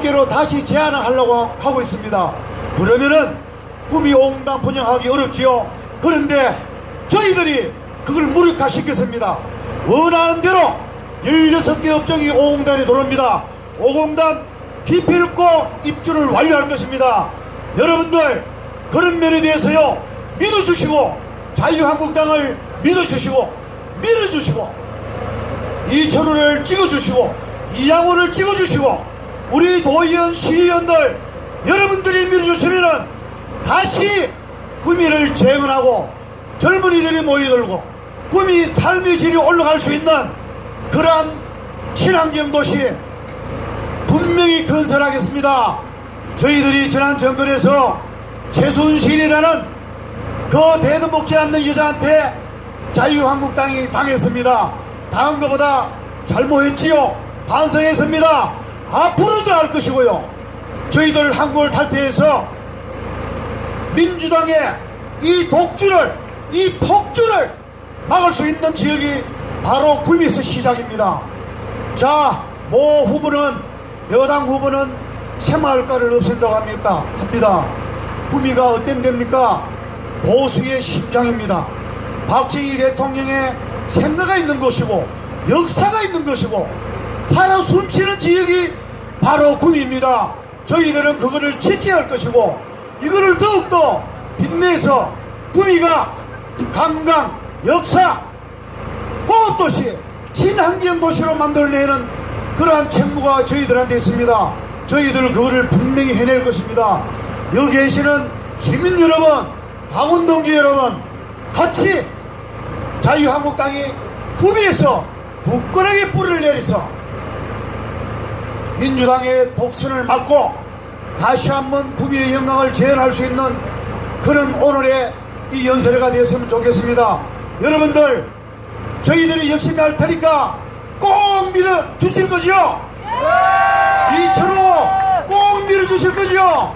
개로 다시 제안을 하려고 하고 있습니다. 그러면은 꿈이 오공단 분양하기 어렵지요. 그런데 저희들이 그걸 무력화시켰습니다. 원하는 대로 16개 업종이 오공단에 들어옵니다. 오공단 기필코 입주를 완료할 것입니다. 여러분들 그런 면에 대해서요 믿어주시고 자유한국당을 믿어주시고 밀어주시고 이철우를 찍어주시고 이양호를 찍어주시고 우리 도의원 시의원들 여러분들이 밀어주시면은 다시 구미를 재건하고 젊은이들이 모여들고 구미 삶의 질이 올라갈 수 있는 그러한 친환경 도시 분명히 건설하겠습니다. 저희들이 지난 정권에서 최순실이라는 그 대도 먹지 않는 여자한테 자유한국당이 당했습니다. 당한 것보다 잘못했지요. 반성했습니다. 앞으로도 할 것이고요. 저희들 한국을 탈퇴해서 민주당의 이 독주를, 이 폭주를 막을 수 있는 지역이 바로 구미에서 시작입니다. 자, 모 후보는, 여당 후보는 새마을가를 없앤다고 합니까? 합니다. 구미가 어떤 됩니까? 보수의 심장입니다. 박정희 대통령의 생각가 있는 것이고, 역사가 있는 것이고, 살아 숨쉬는 지역이 바로 구미입니다. 저희들은 그거를 지켜야 할 것이고, 이거를 더욱더 빛내서 구미가 관광, 역사, 꽃도시, 친환경 도시로 만들어내는 그러한 책무가 저희들한테 있습니다. 저희들 그거를 분명히 해낼 것입니다. 여기 계시는 시민 여러분, 당원동지 여러분, 같이 자유한국당이 구비에서 굳건하게 뿌리를 내려서 민주당의 독선을 막고 다시 한번 구미의 영광을 재현할 수 있는 그런 오늘의 이 연설회가 되었으면 좋겠습니다. 여러분들 저희들이 열심히 할 테니까 꼭 밀어 주실 거죠? 이철호 꼭 밀어 주실 거죠?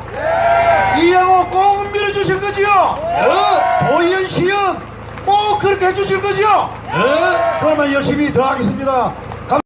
이양호 꼭 밀어 주실 거죠? 도의원 시연 꼭 그렇게 해 주실 거죠? 그러면 열심히 더 하겠습니다.